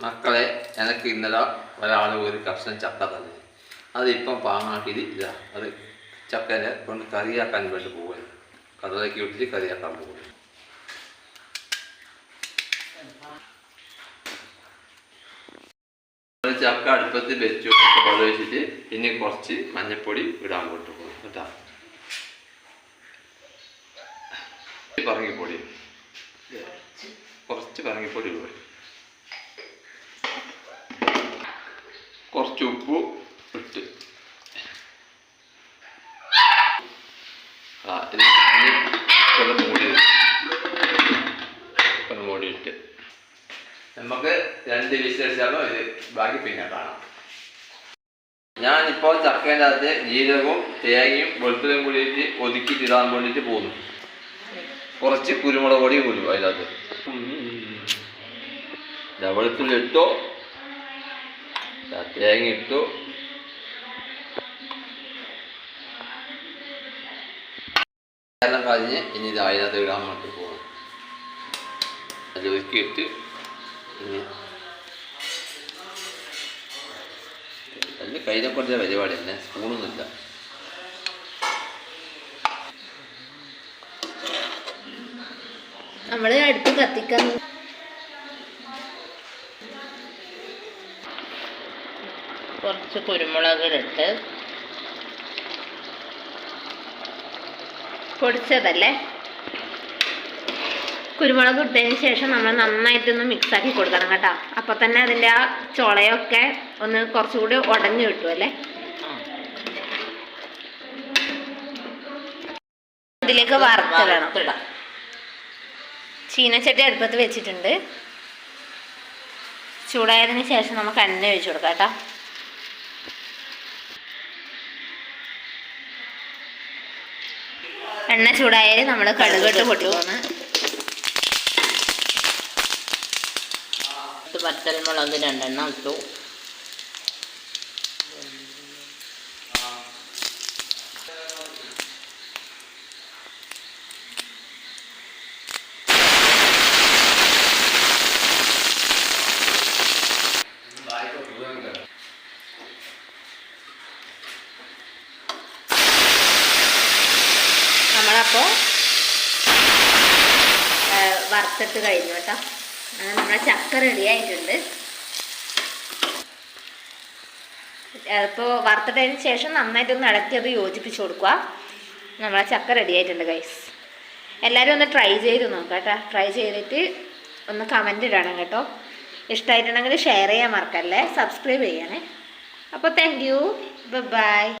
മക്കളെ എനിക്ക് ഇന്നലെ ഒരാൾ ഒരു കഷ്ണം ചക്ക തന്നെ അതിപ്പം പാങ്ങാക്കിയിട്ടില്ല അത് ചക്കനെ കൊണ്ട് കറിയാക്കാൻ വേണ്ടി പോകുന്നു കടലേക്ക് വിട്ടിട്ട് കറിയാക്കാൻ പോകുന്നു ചക്ക അടുപ്പത്ത് വെച്ചു വെള്ളം വെച്ചിട്ട് പിന്നെ കുറച്ച് മഞ്ഞപ്പൊടി ഇടാൻ കൊണ്ടു പോകും കേട്ടാ. പറങ്ങിപ്പൊടി കുറച്ച് പറങ്ങിപ്പൊടി ഇടുക. കുറച്ച് ഉപ്പ് ഇട്ട്. മൂടിയിട്ട് നമുക്ക് രണ്ട് വിശേഷമോ ഇത് ബാക്കി പിന്നെ കാണാം. ഞാനിപ്പോൾ ചക്കേന്റെ അകത്ത് ജീരകവും തേങ്ങയും വെളുത്തുള്ളിയും കൂടിയിട്ട് ഒതുക്കിയിട്ട് ഇടാൻ വേണ്ടിയിട്ട് പോകുന്നു. കുറച്ച് കുരുമുളക് പൊടി കൂടി അതിനകത്ത്. വെളുത്തുള്ളി ഇട്ടു? തേങ്ങ ഇട്ടു എല്ലാം കഴിഞ്ഞ് ഇനി ഇത് അതിനകത്ത് ഇടാൻ വേണ്ടി പോകണം അത് ഒതുക്കിയിട്ട് ഇനി അതിൽ കയ്യിലെ കൊടുത്ത പരിപാടി തന്നെ സ്പൂണൊന്നുമില്ല. നമ്മൾ അടുത്ത് കത്തിക്കാൻ കുറച്ച് കുരുമുളക് ഇട്ട് പൊടിച്ചതല്ലേ? കുരുമുളക് ഇട്ടതിന് ശേഷം നമ്മൾ നന്നായിട്ടൊന്ന് മിക്സാക്കി കൊടുക്കണം കേട്ടോ. അപ്പോൾ തന്നെ അതിന്റെ ആ ചുളയൊക്കെ ഒന്ന് കുറച്ചുകൂടി ഉടഞ്ഞു കിട്ടുമല്ലേ ഇതിലേക്ക് വറുത്തിടണം. ചീനച്ചട്ടി അടുപ്പത്ത് വെച്ചിട്ടുണ്ട്. ചൂടായതിന് ശേഷം നമുക്ക് എണ്ണ ഒഴിച്ചു കൊടുക്കാം കേട്ടോ. എണ്ണ ചൂടായാൽ നമ്മൾ കടുകിട്ട് പത്തൽ മുളക് രണ്ടെണ്ണം ഇട്ടു. നമ്മളപ്പോൾ വറുത്തിട്ട് കഴിഞ്ഞു കേട്ടോ. അങ്ങനെ നമ്മുടെ ചക്ക റെഡി ആയിട്ടുണ്ട്. ഇപ്പോൾ വറുത്തിട്ടതിന് ശേഷം നന്നായിട്ടൊന്ന് ഇളക്കി അത് യോജിപ്പിച്ച് കൊടുക്കുക. നമ്മളെ ചക്ക റെഡി ആയിട്ടുണ്ട് ഗൈസ് എല്ലാവരും ഒന്ന് ട്രൈ ചെയ്ത് നോക്കാം കേട്ടോ. ട്രൈ ചെയ്തിട്ട് ഒന്ന് കമന്റ് ഇടണം കേട്ടോ. ഇഷ്ടമായിട്ടുണ്ടെങ്കിൽ ഷെയർ ചെയ്യാൻ മറക്കല്ലേ. സബ്സ്ക്രൈബ് ചെയ്യണേ. അപ്പോൾ താങ്ക് യു ബൈ